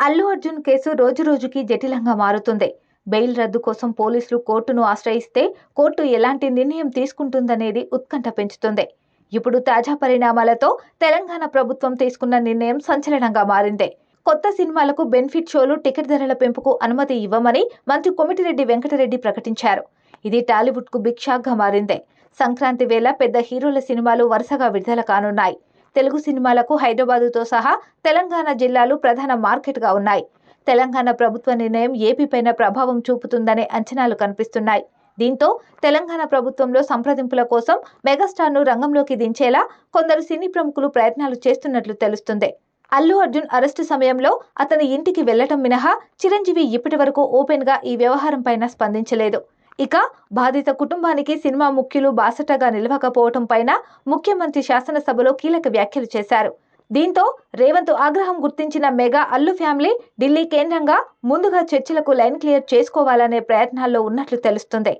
Allu Arjun case రోజురోజుకి జటిలంగా మారుతుంది. Bail రద్దు కోసం పోలీసులు కోర్టును ఆశ్రయిస్తే కోర్టు ఎలాంటి నిర్ణయం తీసుకుంటుందనేది ఉత్కంఠ పెంచుతుంది. ఇప్పుడు తాజా పరిణామాలతో తెలంగాణ ప్రభుత్వం తీసుకున్న నిర్ణయం సంచలనంగా మారింది. కొత్త సినిమాలకు బెనిఫిట్ షోలు టికెట్ ధరల పెంపుకు అనుమతి ఇవ్వమని మంత్రి కొమిటిరెడ్డి వెంకటరెడ్డి ప్రకటించారు. ఇది టాలీవుడ్కు భిక్షాగ్గా బిగ్ మారింది. సంక్రాంతి వేళ పెద్ద హీరోల సినిమాలు వరుసగా విడుదల కానున్నాయి. తెలుగు సినిమాలకు హైదరాబాదుతో సహా తెలంగాణ జిల్లాలు ప్రధాన మార్కెట్గా ఉన్నాయి. తెలంగాణ ప్రభుత్వ నిర్ణయం ఏపీపైన ప్రభావం చూపుతుందనే అంచనాలు కనిపిస్తున్నాయి. దీంతో తెలంగాణ ప్రభుత్వంలో సంప్రదింపుల కోసం మెగాస్టార్ను రంగంలోకి దించేలా కొందరు సినీ ప్రముఖులు ప్రయత్నాలు చేస్తున్నట్లు తెలుస్తుంది. అల్లు అర్జున్ అరెస్టు సమయంలో అతని ఇంటికి వెళ్ళటం మినహా చిరంజీవి ఇప్పటి వరకు ఓపెన్గా ఈ వ్యవహారంపైన స్పందించలేదు. ఇక బాధిత కుటుంబానికి సినిమా ముఖ్యులు బాసటగా నిలవకపోవటం పైన ముఖ్యమంత్రి శాసనసభలో కీలక వ్యాఖ్యలు చేశారు. దీంతో రేవంత్ ఆగ్రహం గుర్తించిన మెగా అల్లు ఫ్యామిలీ ఢిల్లీ కేంద్రంగా ముందుగా చర్చలకు లైన్ క్లియర్ చేసుకోవాలనే ప్రయత్నాల్లో ఉన్నట్లు తెలుస్తుంది.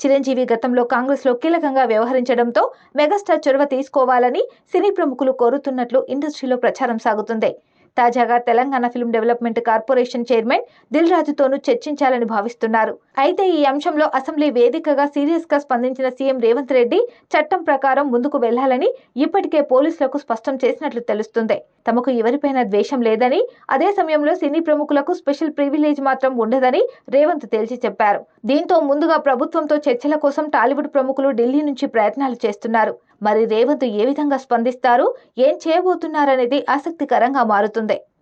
చిరంజీవి గతంలో కాంగ్రెస్లో కీలకంగా వ్యవహరించడంతో మెగాస్టార్ చొరవ తీసుకోవాలని సినీ ప్రముఖులు కోరుతున్నట్లు ఇండస్ట్రీలో ప్రచారం సాగుతుంది. తాజాగా Telangana film development corporation chairman Dil రాజుతోనూ చర్చించాలని భావిస్తున్నారు. అయితే ఈ అంశంలో అసెంబ్లీ వేదికగా సీరియస్గా స్పందించిన సీఎం రేవంత్ రెడ్డి చట్టం ప్రకారం ముందుకు వెళ్ళాలని ఇప్పటికే పోలీసులకు స్పష్టం చేసినట్లు తెలుస్తుంది. తమకు ఎవరిపైన ద్వేషం లేదని అదే సమయంలో సినీ ప్రముఖులకు స్పెషల్ ప్రివిలేజ్ మాత్రం ఉండదని రేవంత్ తేల్చి చెప్పారు. దీంతో ముందుగా ప్రభుత్వంతో చర్చల కోసం టాలీవుడ్ ప్రముఖులు ఢిల్లీ నుంచి ప్రయత్నాలు చేస్తున్నారు. మరి రేవంత్ ఏ విధంగా స్పందిస్తారు? ఏం చేయబోతున్నారనేది ఆసక్తికరంగా మారుతుంది.